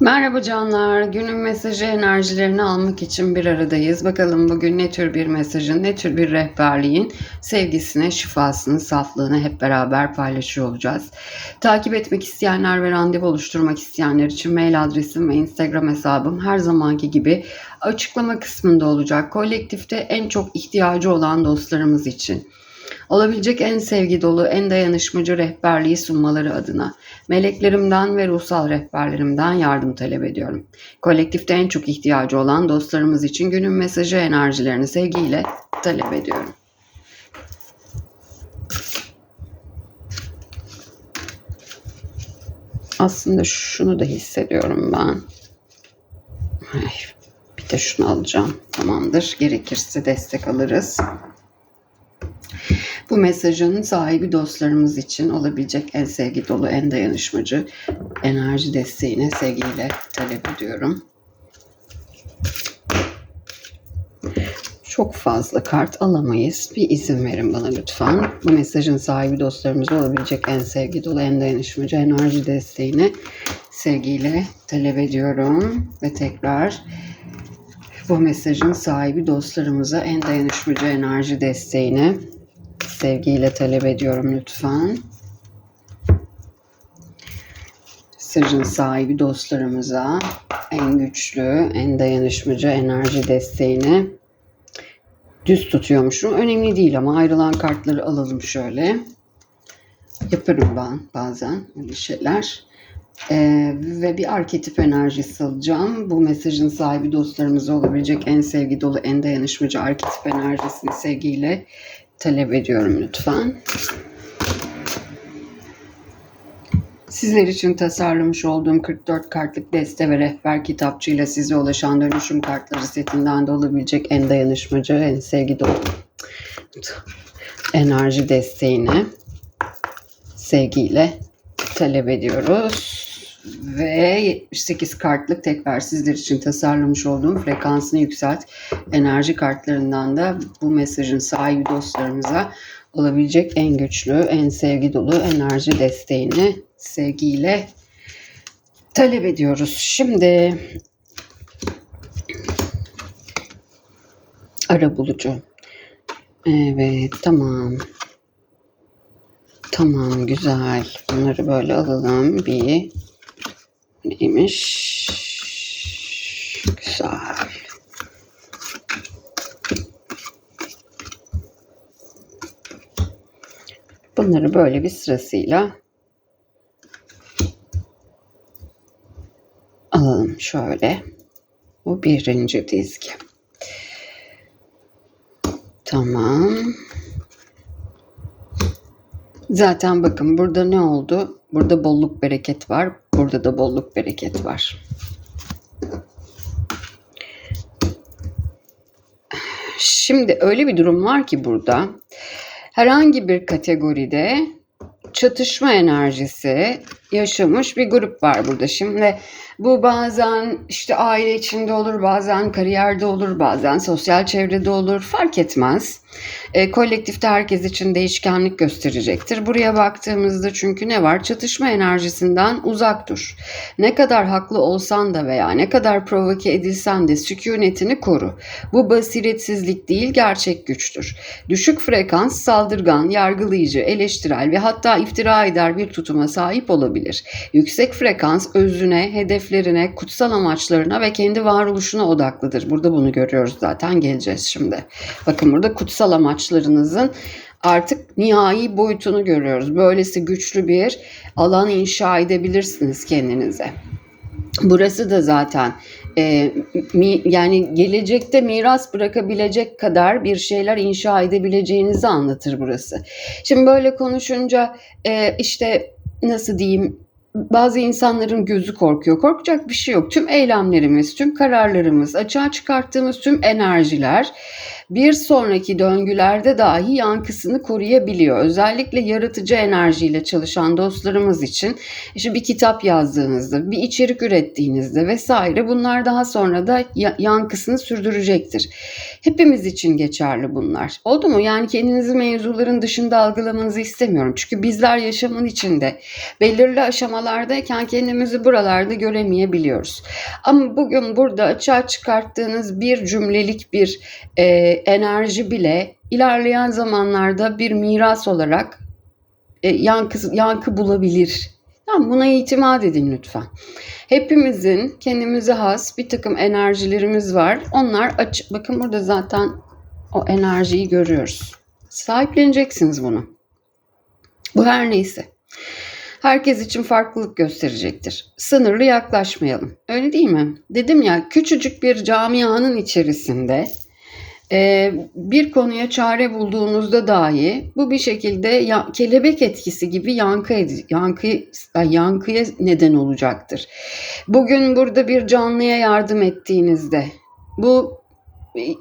Merhaba canlar. Günün mesajı enerjilerini almak için bir aradayız. Bakalım bugün ne tür bir mesajın, ne tür bir rehberliğin sevgisine, şifasını, saflığını hep beraber paylaşıyor olacağız. Takip etmek isteyenler ve randevu oluşturmak isteyenler için mail adresim ve Instagram hesabım her zamanki gibi açıklama kısmında olacak. Kolektifte en çok ihtiyacı olan dostlarımız için. Olabilecek en sevgi dolu, en dayanışmacı rehberliği sunmaları adına meleklerimden ve ruhsal rehberlerimden yardım talep ediyorum. Kolektifte en çok ihtiyacı olan dostlarımız için günün mesajı enerjilerini sevgiyle talep ediyorum. Aslında şunu da hissediyorum ben. Ay, bir de şunu alacağım. Tamamdır. Gerekirse destek alırız. Bu mesajın sahibi dostlarımız için olabilecek en sevgi dolu, en dayanışmacı enerji desteğine sevgiyle talep ediyorum. Çok fazla kart alamayız. Bir izin verin bana lütfen. Bu mesajın sahibi dostlarımıza olabilecek en sevgi dolu, en dayanışmacı enerji desteğini sevgiyle talep ediyorum. Ve tekrar bu mesajın sahibi dostlarımıza en dayanışmacı enerji desteğini sevgiyle talep ediyorum lütfen. Sırrın sahibi dostlarımıza en güçlü, en dayanışmacı enerji desteğini düz tutuyormuşum. Önemli değil ama ayrılan kartları alalım şöyle. Yaparım ben bazen öyle şeyler. Ee, ve bir arketip enerjisi alacağım. Bu mesajın sahibi dostlarımıza olabilecek en sevgi dolu, en dayanışmacı arketip enerjisini sevgiyle talep ediyorum lütfen. Sizler için tasarlamış olduğum 44 kartlık deste ve rehber kitapçığıyla size ulaşan dönüşüm kartları setinden de olabilecek en dayanışmacı, en sevgi dolu enerji desteğini sevgiyle talep ediyoruz. Ve 78 kartlık tekrar sizler için tasarlamış olduğum frekansını yükselt enerji kartlarından da bu mesajın sahibi dostlarımıza olabilecek en güçlü, en sevgi dolu enerji desteğini sevgiyle talep ediyoruz. Şimdi ara bulucu. Evet, tamam. Tamam, güzel. Bunları böyle alalım. Bir neymiş? Güzel. Bunları böyle bir sırasıyla alalım şöyle. Bu birinci dizgi. Tamam. Zaten bakın burada ne oldu? Burada bolluk bereket var. Burada da bolluk bereket var. Şimdi öyle bir durum var ki burada herhangi bir kategoride çatışma enerjisi yaşamış bir grup var burada. Şimdi bu bazen işte aile içinde olur, bazen kariyerde olur, bazen sosyal çevrede olur fark etmez. E, kolektifte herkes için değişkenlik gösterecektir. Buraya baktığımızda çünkü ne var? Çatışma enerjisinden uzak dur. Ne kadar haklı olsan da veya ne kadar provoke edilsen de sükunetini koru. Bu basiretsizlik değil gerçek güçtür. Düşük frekans, saldırgan, yargılayıcı, eleştirel ve hatta iftira eder bir tutuma sahip olabilir. Yüksek frekans özüne, hedeflerine, kutsal amaçlarına ve kendi varoluşuna odaklıdır. Burada bunu görüyoruz zaten geleceğiz şimdi. Bakın burada kutsal amaçlarınızın artık nihai boyutunu görüyoruz. Böylesi güçlü bir alan inşa edebilirsiniz kendinize. Burası da zaten e, mi, yani gelecekte miras bırakabilecek kadar bir şeyler inşa edebileceğinizi anlatır burası. Şimdi böyle konuşunca e, işte nasıl diyeyim bazı insanların gözü korkuyor. Korkacak bir şey yok. Tüm eylemlerimiz, tüm kararlarımız, açığa çıkarttığımız tüm enerjiler bir sonraki döngülerde dahi yankısını koruyabiliyor. Özellikle yaratıcı enerjiyle çalışan dostlarımız için işte bir kitap yazdığınızda, bir içerik ürettiğinizde vesaire bunlar daha sonra da yankısını sürdürecektir. Hepimiz için geçerli bunlar. Oldu mu? Yani kendinizi mevzuların dışında algılamanızı istemiyorum. Çünkü bizler yaşamın içinde belirli aşamalardayken kendimizi buralarda göremeyebiliyoruz. Ama bugün burada açığa çıkarttığınız bir cümlelik bir e, enerji bile ilerleyen zamanlarda bir miras olarak e, yankı, yankı bulabilir. Tamam, buna itimat edin lütfen. Hepimizin kendimize has bir takım enerjilerimiz var. Onlar aç bakın burada zaten o enerjiyi görüyoruz. Sahipleneceksiniz bunu. Bu her neyse. Herkes için farklılık gösterecektir. Sınırlı yaklaşmayalım. Öyle değil mi? Dedim ya küçücük bir camianın içerisinde bir konuya çare bulduğunuzda dahi bu bir şekilde ya, kelebek etkisi gibi yankı yankı yankıya neden olacaktır. Bugün burada bir canlıya yardım ettiğinizde bu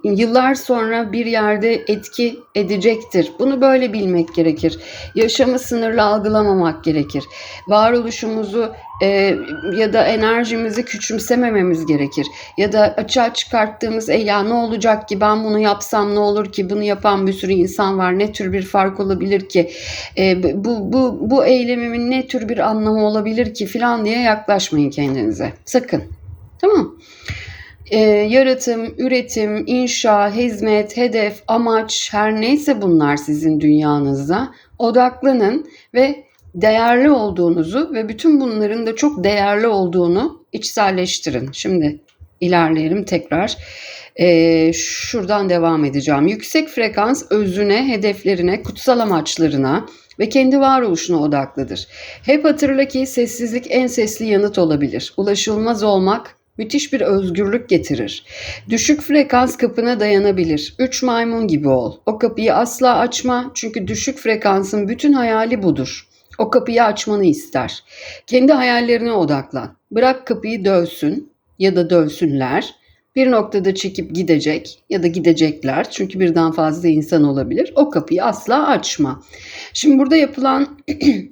yıllar sonra bir yerde etki edecektir. Bunu böyle bilmek gerekir. Yaşamı sınırlı algılamamak gerekir. Varoluşumuzu e, ya da enerjimizi küçümsemememiz gerekir. Ya da açığa çıkarttığımız e ya ne olacak ki ben bunu yapsam ne olur ki bunu yapan bir sürü insan var. Ne tür bir fark olabilir ki? E, bu, bu, bu eylemimin ne tür bir anlamı olabilir ki filan diye yaklaşmayın kendinize. Sakın. Tamam e, yaratım, üretim, inşa, hizmet, hedef, amaç her neyse bunlar sizin dünyanızda odaklanın ve değerli olduğunuzu ve bütün bunların da çok değerli olduğunu içselleştirin. Şimdi ilerleyelim tekrar. Ee, şuradan devam edeceğim. Yüksek frekans özüne, hedeflerine, kutsal amaçlarına ve kendi varoluşuna odaklıdır. Hep hatırla ki sessizlik en sesli yanıt olabilir. Ulaşılmaz olmak müthiş bir özgürlük getirir. Düşük frekans kapına dayanabilir. Üç maymun gibi ol. O kapıyı asla açma çünkü düşük frekansın bütün hayali budur. O kapıyı açmanı ister. Kendi hayallerine odaklan. Bırak kapıyı dövsün ya da dövsünler. Bir noktada çekip gidecek ya da gidecekler çünkü birden fazla insan olabilir. O kapıyı asla açma. Şimdi burada yapılan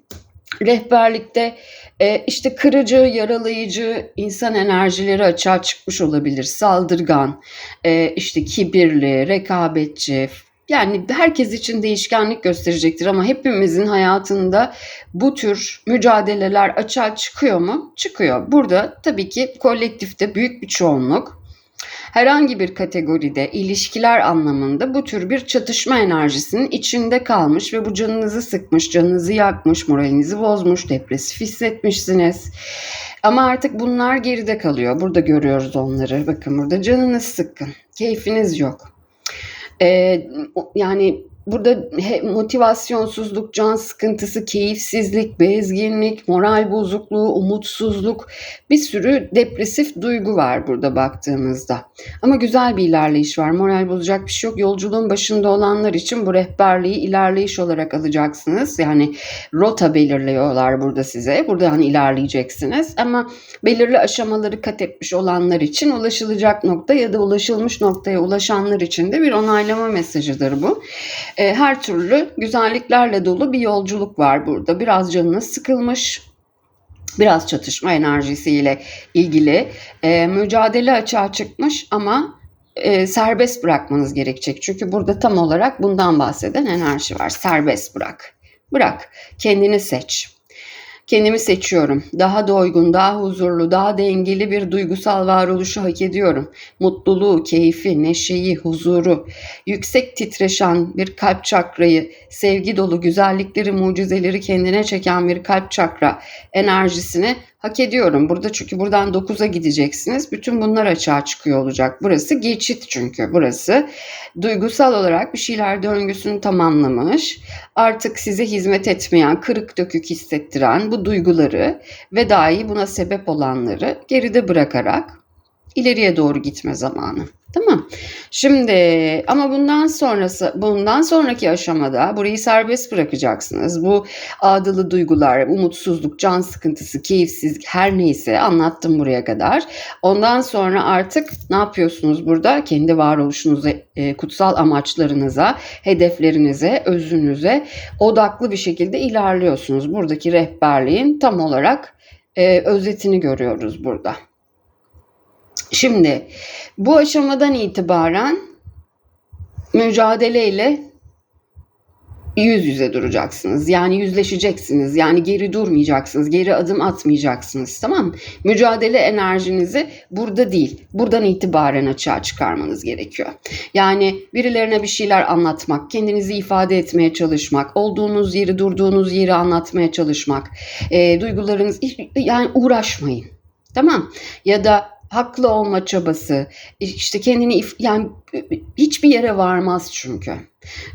rehberlikte e, işte kırıcı, yaralayıcı insan enerjileri açığa çıkmış olabilir. Saldırgan, e, işte kibirli, rekabetçi, yani herkes için değişkenlik gösterecektir ama hepimizin hayatında bu tür mücadeleler açığa çıkıyor mu? Çıkıyor. Burada tabii ki kolektifte büyük bir çoğunluk herhangi bir kategoride ilişkiler anlamında bu tür bir çatışma enerjisinin içinde kalmış ve bu canınızı sıkmış, canınızı yakmış, moralinizi bozmuş, depresif hissetmişsiniz. Ama artık bunlar geride kalıyor. Burada görüyoruz onları. Bakın burada canınız sıkkın, keyfiniz yok. Ee, yani Burada motivasyonsuzluk, can sıkıntısı, keyifsizlik, bezginlik, moral bozukluğu, umutsuzluk bir sürü depresif duygu var burada baktığımızda. Ama güzel bir ilerleyiş var. Moral bozacak bir şey yok. Yolculuğun başında olanlar için bu rehberliği ilerleyiş olarak alacaksınız. Yani rota belirliyorlar burada size. Burada hani ilerleyeceksiniz. Ama belirli aşamaları kat etmiş olanlar için ulaşılacak nokta ya da ulaşılmış noktaya ulaşanlar için de bir onaylama mesajıdır bu e, her türlü güzelliklerle dolu bir yolculuk var burada. Biraz canınız sıkılmış, biraz çatışma enerjisiyle ilgili e, mücadele açığa çıkmış ama e, serbest bırakmanız gerekecek. Çünkü burada tam olarak bundan bahseden enerji var. Serbest bırak. Bırak. Kendini seç. Kendimi seçiyorum. Daha doygun, daha huzurlu, daha dengeli bir duygusal varoluşu hak ediyorum. Mutluluğu, keyfi, neşeyi, huzuru, yüksek titreşen bir kalp çakrayı, sevgi dolu güzellikleri, mucizeleri kendine çeken bir kalp çakra enerjisini hak ediyorum. Burada çünkü buradan 9'a gideceksiniz. Bütün bunlar açığa çıkıyor olacak. Burası geçit çünkü. Burası duygusal olarak bir şeyler döngüsünü tamamlamış. Artık size hizmet etmeyen, kırık dökük hissettiren bu duyguları ve dahi buna sebep olanları geride bırakarak ileriye doğru gitme zamanı. Tamam. Şimdi ama bundan sonrası bundan sonraki aşamada burayı serbest bırakacaksınız. Bu adılı duygular, umutsuzluk, can sıkıntısı, keyifsizlik her neyse anlattım buraya kadar. Ondan sonra artık ne yapıyorsunuz burada? Kendi varoluşunuza, e, kutsal amaçlarınıza, hedeflerinize, özünüze odaklı bir şekilde ilerliyorsunuz. Buradaki rehberliğin tam olarak e, özetini görüyoruz burada. Şimdi bu aşamadan itibaren mücadeleyle yüz yüze duracaksınız. Yani yüzleşeceksiniz. Yani geri durmayacaksınız. Geri adım atmayacaksınız. Tamam mı? Mücadele enerjinizi burada değil. Buradan itibaren açığa çıkarmanız gerekiyor. Yani birilerine bir şeyler anlatmak, kendinizi ifade etmeye çalışmak, olduğunuz yeri, durduğunuz yeri anlatmaya çalışmak, e, duygularınız yani uğraşmayın. Tamam? Ya da haklı olma çabası, işte kendini yani hiçbir yere varmaz çünkü.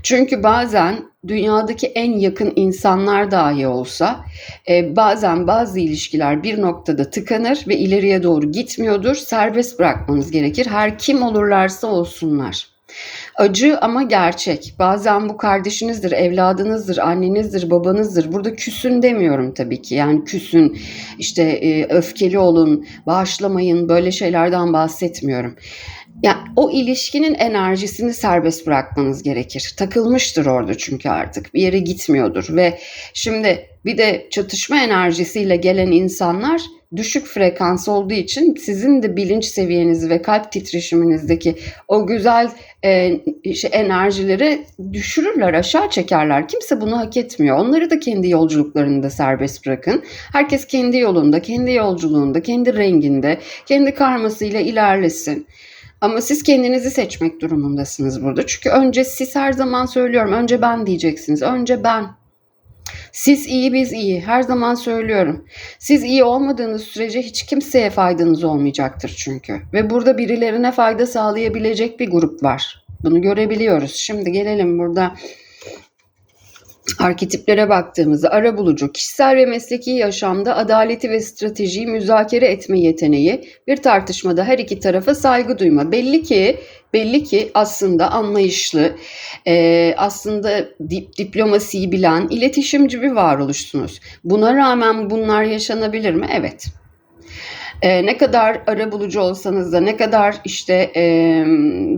Çünkü bazen dünyadaki en yakın insanlar dahi olsa e, bazen bazı ilişkiler bir noktada tıkanır ve ileriye doğru gitmiyordur. Serbest bırakmanız gerekir. Her kim olurlarsa olsunlar. Acı ama gerçek. Bazen bu kardeşinizdir, evladınızdır, annenizdir, babanızdır. Burada küsün demiyorum tabii ki. Yani küsün, işte e, öfkeli olun, bağışlamayın böyle şeylerden bahsetmiyorum. Yani o ilişkinin enerjisini serbest bırakmanız gerekir. Takılmıştır orada çünkü artık bir yere gitmiyordur ve şimdi bir de çatışma enerjisiyle gelen insanlar düşük frekans olduğu için sizin de bilinç seviyenizi ve kalp titreşiminizdeki o güzel e, şey, enerjileri düşürürler, aşağı çekerler. Kimse bunu hak etmiyor. Onları da kendi yolculuklarında serbest bırakın. Herkes kendi yolunda, kendi yolculuğunda, kendi renginde, kendi karmasıyla ilerlesin. Ama siz kendinizi seçmek durumundasınız burada. Çünkü önce siz her zaman söylüyorum. Önce ben diyeceksiniz. Önce ben. Siz iyi biz iyi. Her zaman söylüyorum. Siz iyi olmadığınız sürece hiç kimseye faydanız olmayacaktır çünkü. Ve burada birilerine fayda sağlayabilecek bir grup var. Bunu görebiliyoruz. Şimdi gelelim burada Arketiplere baktığımızda ara bulucu, kişisel ve mesleki yaşamda adaleti ve stratejiyi müzakere etme yeteneği, bir tartışmada her iki tarafa saygı duyma. Belli ki belli ki aslında anlayışlı, e, aslında dip, diplomasiyi bilen, iletişimci bir varoluşsunuz. Buna rağmen bunlar yaşanabilir mi? Evet. E, ne kadar ara bulucu olsanız da, ne kadar işte e,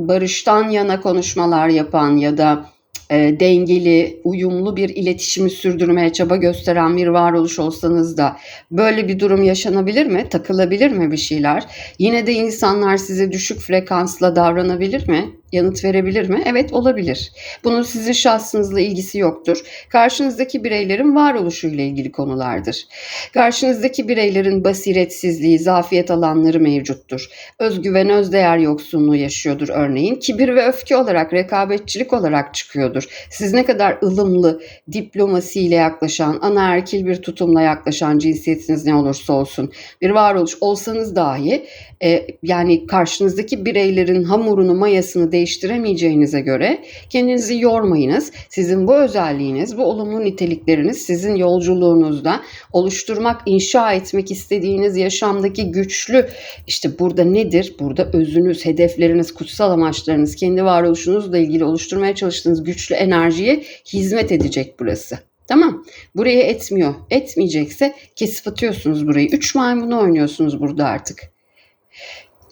barıştan yana konuşmalar yapan ya da e, dengeli, uyumlu bir iletişimi sürdürmeye çaba gösteren bir varoluş olsanız da böyle bir durum yaşanabilir mi? Takılabilir mi bir şeyler? Yine de insanlar size düşük frekansla davranabilir mi? Yanıt verebilir mi? Evet olabilir. Bunun sizin şahsınızla ilgisi yoktur. Karşınızdaki bireylerin varoluşuyla ilgili konulardır. Karşınızdaki bireylerin basiretsizliği, zafiyet alanları mevcuttur. Özgüven, özdeğer yoksunluğu yaşıyordur örneğin. Kibir ve öfke olarak, rekabetçilik olarak çıkıyordur. Siz ne kadar ılımlı, diplomasiyle yaklaşan, anaerkil bir tutumla yaklaşan cinsiyetiniz ne olursa olsun bir varoluş olsanız dahi e, yani karşınızdaki bireylerin hamurunu, mayasını değiştiremeyeceğinize göre kendinizi yormayınız. Sizin bu özelliğiniz, bu olumlu nitelikleriniz sizin yolculuğunuzda oluşturmak, inşa etmek istediğiniz yaşamdaki güçlü işte burada nedir? Burada özünüz, hedefleriniz, kutsal amaçlarınız, kendi varoluşunuzla ilgili oluşturmaya çalıştığınız güçlü enerjiye hizmet edecek burası. Tamam. Buraya etmiyor. Etmeyecekse kesip atıyorsunuz burayı. Üç maymunu oynuyorsunuz burada artık.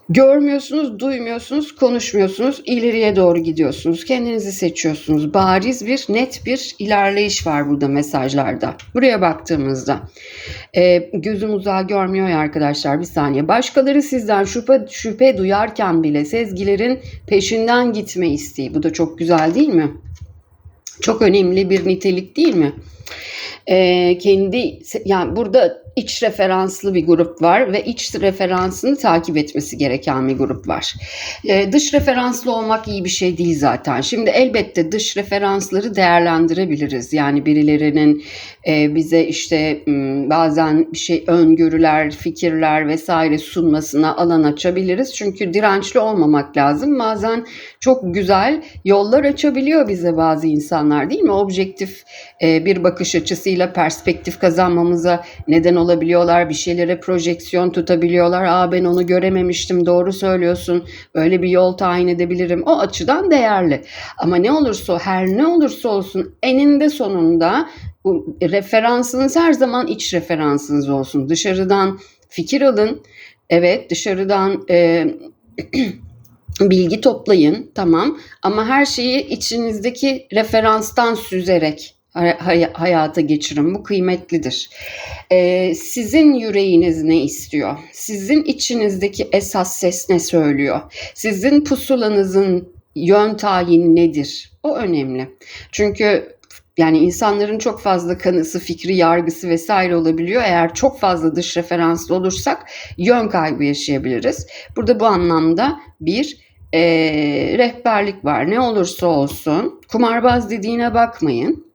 Görmüyorsunuz, duymuyorsunuz, konuşmuyorsunuz, ileriye doğru gidiyorsunuz. Kendinizi seçiyorsunuz. Bariz bir, net bir ilerleyiş var burada mesajlarda. Buraya baktığımızda e, gözüm uzağı görmüyor ya arkadaşlar bir saniye. Başkaları sizden şüphe, şüphe duyarken bile sezgilerin peşinden gitme isteği. Bu da çok güzel değil mi? Çok önemli bir nitelik değil mi? E, kendi yani burada iç referanslı bir grup var ve iç referansını takip etmesi gereken bir grup var. Ee, dış referanslı olmak iyi bir şey değil zaten. Şimdi elbette dış referansları değerlendirebiliriz. Yani birilerinin e, bize işte bazen bir şey öngörüler, fikirler vesaire sunmasına alan açabiliriz. Çünkü dirençli olmamak lazım. Bazen çok güzel yollar açabiliyor bize bazı insanlar değil mi? Objektif e, bir bakış açısıyla perspektif kazanmamıza neden olan olabiliyorlar, bir şeylere projeksiyon tutabiliyorlar. Aa ben onu görememiştim, doğru söylüyorsun, böyle bir yol tayin edebilirim. O açıdan değerli. Ama ne olursa her ne olursa olsun eninde sonunda bu referansınız her zaman iç referansınız olsun. Dışarıdan fikir alın. Evet dışarıdan e, bilgi toplayın tamam ama her şeyi içinizdeki referanstan süzerek hayata geçirin. Bu kıymetlidir. Ee, sizin yüreğiniz ne istiyor? Sizin içinizdeki esas ses ne söylüyor? Sizin pusulanızın yön tayin nedir? O önemli. Çünkü yani insanların çok fazla kanısı, fikri, yargısı vesaire olabiliyor. Eğer çok fazla dış referanslı olursak yön kaybı yaşayabiliriz. Burada bu anlamda bir e, rehberlik var. Ne olursa olsun kumarbaz dediğine bakmayın.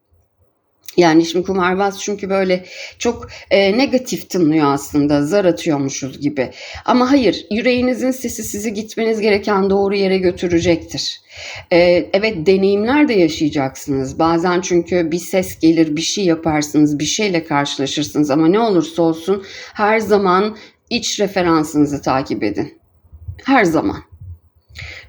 Yani şimdi kumarbaz çünkü böyle çok e, negatif tınlıyor aslında zar atıyormuşuz gibi. Ama hayır yüreğinizin sesi sizi gitmeniz gereken doğru yere götürecektir. E, evet deneyimler de yaşayacaksınız. Bazen çünkü bir ses gelir bir şey yaparsınız bir şeyle karşılaşırsınız ama ne olursa olsun her zaman iç referansınızı takip edin. Her zaman.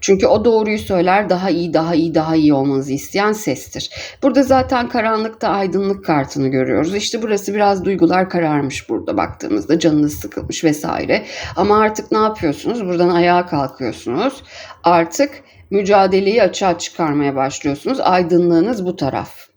Çünkü o doğruyu söyler daha iyi daha iyi daha iyi olmanızı isteyen sestir. Burada zaten karanlıkta aydınlık kartını görüyoruz. İşte burası biraz duygular kararmış burada baktığımızda canınız sıkılmış vesaire. Ama artık ne yapıyorsunuz? Buradan ayağa kalkıyorsunuz. Artık mücadeleyi açığa çıkarmaya başlıyorsunuz. Aydınlığınız bu taraf.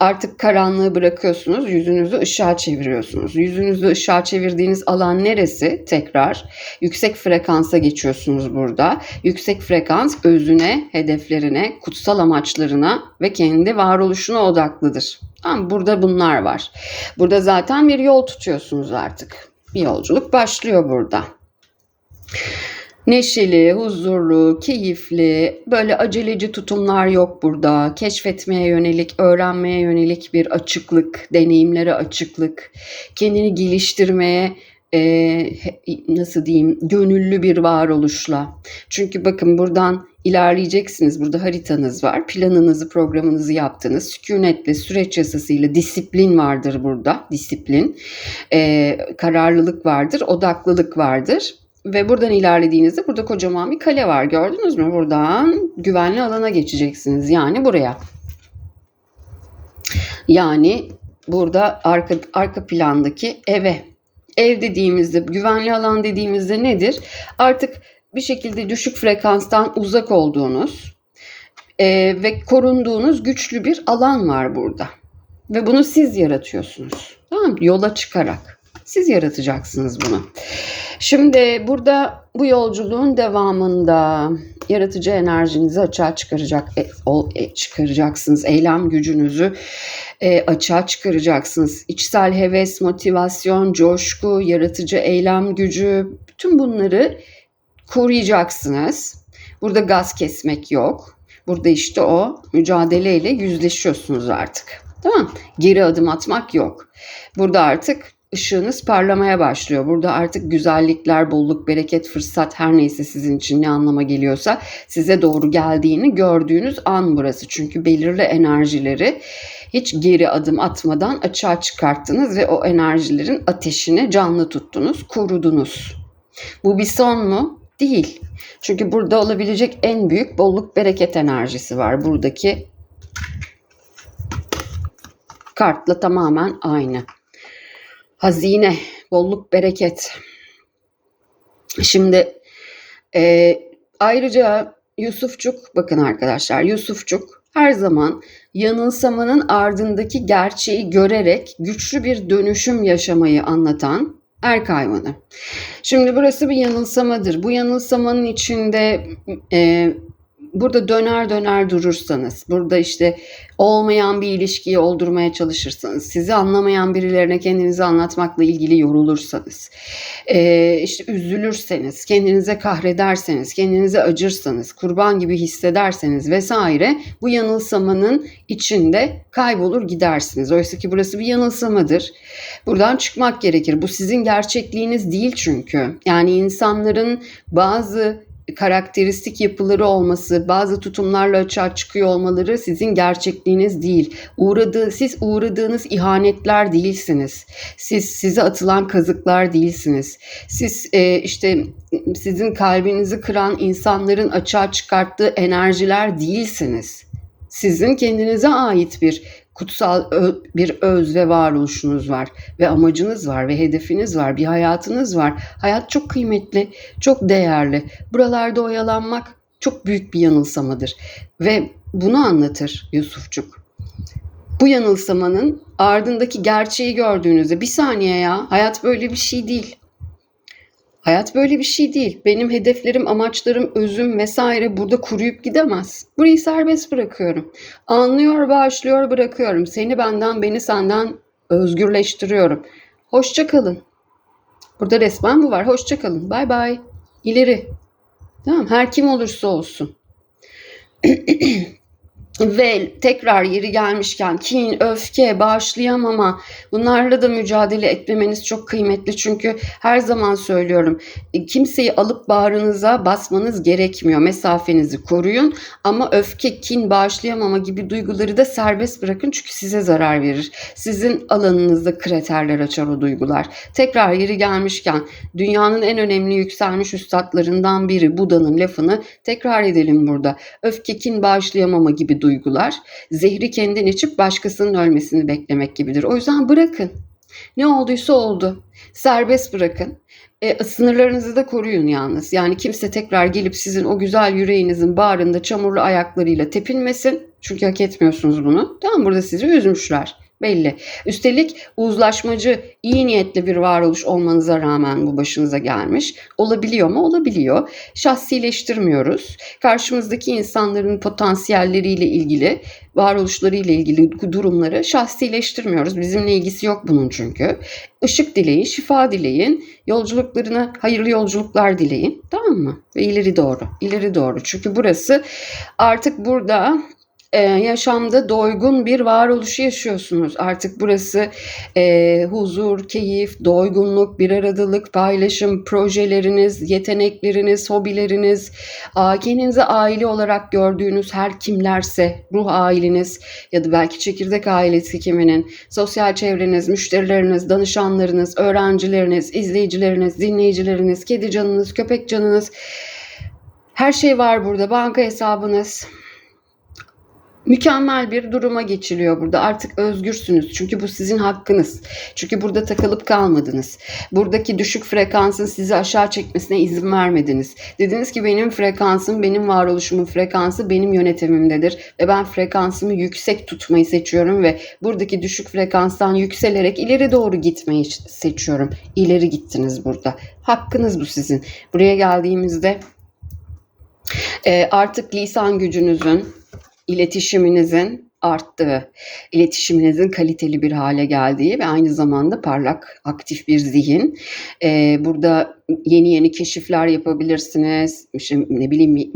Artık karanlığı bırakıyorsunuz, yüzünüzü ışığa çeviriyorsunuz. Yüzünüzü ışığa çevirdiğiniz alan neresi? Tekrar yüksek frekansa geçiyorsunuz burada. Yüksek frekans özüne, hedeflerine, kutsal amaçlarına ve kendi varoluşuna odaklıdır. Tamam, burada bunlar var. Burada zaten bir yol tutuyorsunuz artık. Bir yolculuk başlıyor burada neşeli, huzurlu, keyifli, böyle aceleci tutumlar yok burada. Keşfetmeye yönelik, öğrenmeye yönelik bir açıklık, deneyimlere açıklık, kendini geliştirmeye e, nasıl diyeyim gönüllü bir varoluşla. Çünkü bakın buradan ilerleyeceksiniz. Burada haritanız var. Planınızı, programınızı yaptınız. Sükunetle, süreç yasasıyla disiplin vardır burada. Disiplin. E, kararlılık vardır. Odaklılık vardır ve buradan ilerlediğinizde burada kocaman bir kale var. Gördünüz mü? Buradan güvenli alana geçeceksiniz. Yani buraya. Yani burada arka, arka plandaki eve. Ev dediğimizde, güvenli alan dediğimizde nedir? Artık bir şekilde düşük frekanstan uzak olduğunuz e, ve korunduğunuz güçlü bir alan var burada. Ve bunu siz yaratıyorsunuz. Tamam mı? Yola çıkarak. Siz yaratacaksınız bunu. Şimdi burada bu yolculuğun devamında yaratıcı enerjinizi açığa çıkaracak e, e, çıkaracaksınız. Eylem gücünüzü e, açığa çıkaracaksınız. İçsel heves, motivasyon, coşku, yaratıcı eylem gücü bütün bunları koruyacaksınız. Burada gaz kesmek yok. Burada işte o mücadeleyle yüzleşiyorsunuz artık. Tamam? Geri adım atmak yok. Burada artık ışığınız parlamaya başlıyor. Burada artık güzellikler, bolluk, bereket, fırsat her neyse sizin için ne anlama geliyorsa size doğru geldiğini gördüğünüz an burası. Çünkü belirli enerjileri hiç geri adım atmadan açığa çıkarttınız ve o enerjilerin ateşini canlı tuttunuz, korudunuz. Bu bir son mu? Değil. Çünkü burada olabilecek en büyük bolluk bereket enerjisi var. Buradaki kartla tamamen aynı hazine, bolluk, bereket. Şimdi e, ayrıca Yusufçuk, bakın arkadaşlar Yusufçuk her zaman yanılsamanın ardındaki gerçeği görerek güçlü bir dönüşüm yaşamayı anlatan erk hayvanı. Şimdi burası bir yanılsamadır. Bu yanılsamanın içinde e, burada döner döner durursanız, burada işte olmayan bir ilişkiyi oldurmaya çalışırsanız, sizi anlamayan birilerine kendinizi anlatmakla ilgili yorulursanız, e, işte üzülürseniz, kendinize kahrederseniz, kendinize acırsanız, kurban gibi hissederseniz vesaire bu yanılsamanın içinde kaybolur gidersiniz. Oysa ki burası bir yanılsamadır. Buradan çıkmak gerekir. Bu sizin gerçekliğiniz değil çünkü. Yani insanların bazı karakteristik yapıları olması, bazı tutumlarla açığa çıkıyor olmaları sizin gerçekliğiniz değil. Uğradığı, siz uğradığınız ihanetler değilsiniz. Siz size atılan kazıklar değilsiniz. Siz e, işte sizin kalbinizi kıran insanların açığa çıkarttığı enerjiler değilsiniz. Sizin kendinize ait bir kutsal bir öz ve varoluşunuz var ve amacınız var ve hedefiniz var, bir hayatınız var. Hayat çok kıymetli, çok değerli. Buralarda oyalanmak çok büyük bir yanılsamadır ve bunu anlatır Yusufçuk. Bu yanılsamanın ardındaki gerçeği gördüğünüzde bir saniye ya hayat böyle bir şey değil. Hayat böyle bir şey değil. Benim hedeflerim, amaçlarım, özüm vesaire burada kuruyup gidemez. Burayı serbest bırakıyorum. Anlıyor, bağışlıyor, bırakıyorum. Seni benden, beni senden özgürleştiriyorum. Hoşça kalın. Burada resmen bu var. Hoşça kalın. Bay bay. İleri. Tamam. Her kim olursa olsun. Ve tekrar yeri gelmişken kin, öfke, bağışlayamama bunlarla da mücadele etmemeniz çok kıymetli. Çünkü her zaman söylüyorum kimseyi alıp bağrınıza basmanız gerekmiyor. Mesafenizi koruyun ama öfke, kin, bağışlayamama gibi duyguları da serbest bırakın çünkü size zarar verir. Sizin alanınızda kraterler açar o duygular. Tekrar yeri gelmişken dünyanın en önemli yükselmiş üstadlarından biri Buda'nın lafını tekrar edelim burada. Öfke, kin, bağışlayamama gibi duygular zehri kendin içip başkasının ölmesini beklemek gibidir. O yüzden bırakın. Ne olduysa oldu. Serbest bırakın. E, sınırlarınızı da koruyun yalnız. Yani kimse tekrar gelip sizin o güzel yüreğinizin bağrında çamurlu ayaklarıyla tepinmesin. Çünkü hak etmiyorsunuz bunu. Tamam burada sizi üzmüşler belli. Üstelik uzlaşmacı, iyi niyetli bir varoluş olmanıza rağmen bu başınıza gelmiş. Olabiliyor mu? Olabiliyor. Şahsileştirmiyoruz. Karşımızdaki insanların potansiyelleriyle ilgili, varoluşlarıyla ilgili durumları şahsileştirmiyoruz. Bizimle ilgisi yok bunun çünkü. Işık dileyin, şifa dileyin, yolculuklarına hayırlı yolculuklar dileyin. Tamam mı? Ve ileri doğru, ileri doğru. Çünkü burası artık burada e, yaşamda doygun bir varoluşu yaşıyorsunuz. Artık burası e, huzur, keyif, doygunluk, bir aradalık, paylaşım, projeleriniz, yetenekleriniz, hobileriniz, a, kendinize aile olarak gördüğünüz her kimlerse, ruh aileniz ya da belki çekirdek ailesi kiminin, sosyal çevreniz, müşterileriniz, danışanlarınız, öğrencileriniz, izleyicileriniz, dinleyicileriniz, kedi canınız, köpek canınız, her şey var burada. Banka hesabınız, mükemmel bir duruma geçiliyor burada. Artık özgürsünüz. Çünkü bu sizin hakkınız. Çünkü burada takılıp kalmadınız. Buradaki düşük frekansın sizi aşağı çekmesine izin vermediniz. Dediniz ki benim frekansım, benim varoluşumun frekansı benim yönetimimdedir ve ben frekansımı yüksek tutmayı seçiyorum ve buradaki düşük frekanstan yükselerek ileri doğru gitmeyi seçiyorum. İleri gittiniz burada. Hakkınız bu sizin. Buraya geldiğimizde artık lisan gücünüzün, iletişiminizin arttığı, iletişiminizin kaliteli bir hale geldiği ve aynı zamanda parlak, aktif bir zihin. Ee, burada yeni yeni keşifler yapabilirsiniz. İşte ne bileyim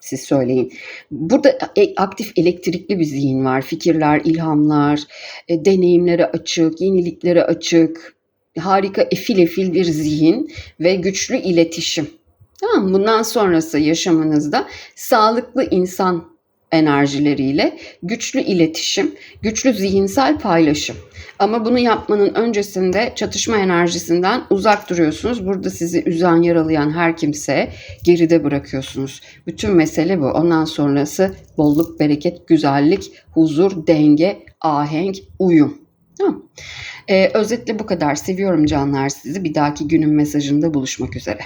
siz söyleyin. Burada e, aktif elektrikli bir zihin var. Fikirler, ilhamlar, e, deneyimlere açık, yeniliklere açık, harika efil efil bir zihin ve güçlü iletişim. Tamam Bundan sonrası yaşamınızda sağlıklı insan enerjileriyle güçlü iletişim, güçlü zihinsel paylaşım. Ama bunu yapmanın öncesinde çatışma enerjisinden uzak duruyorsunuz. Burada sizi üzen, yaralayan her kimse geride bırakıyorsunuz. Bütün mesele bu. Ondan sonrası bolluk, bereket, güzellik, huzur, denge, ahenk, uyum. Tamam. Ee, özetle bu kadar. Seviyorum canlar sizi. Bir dahaki günün mesajında buluşmak üzere.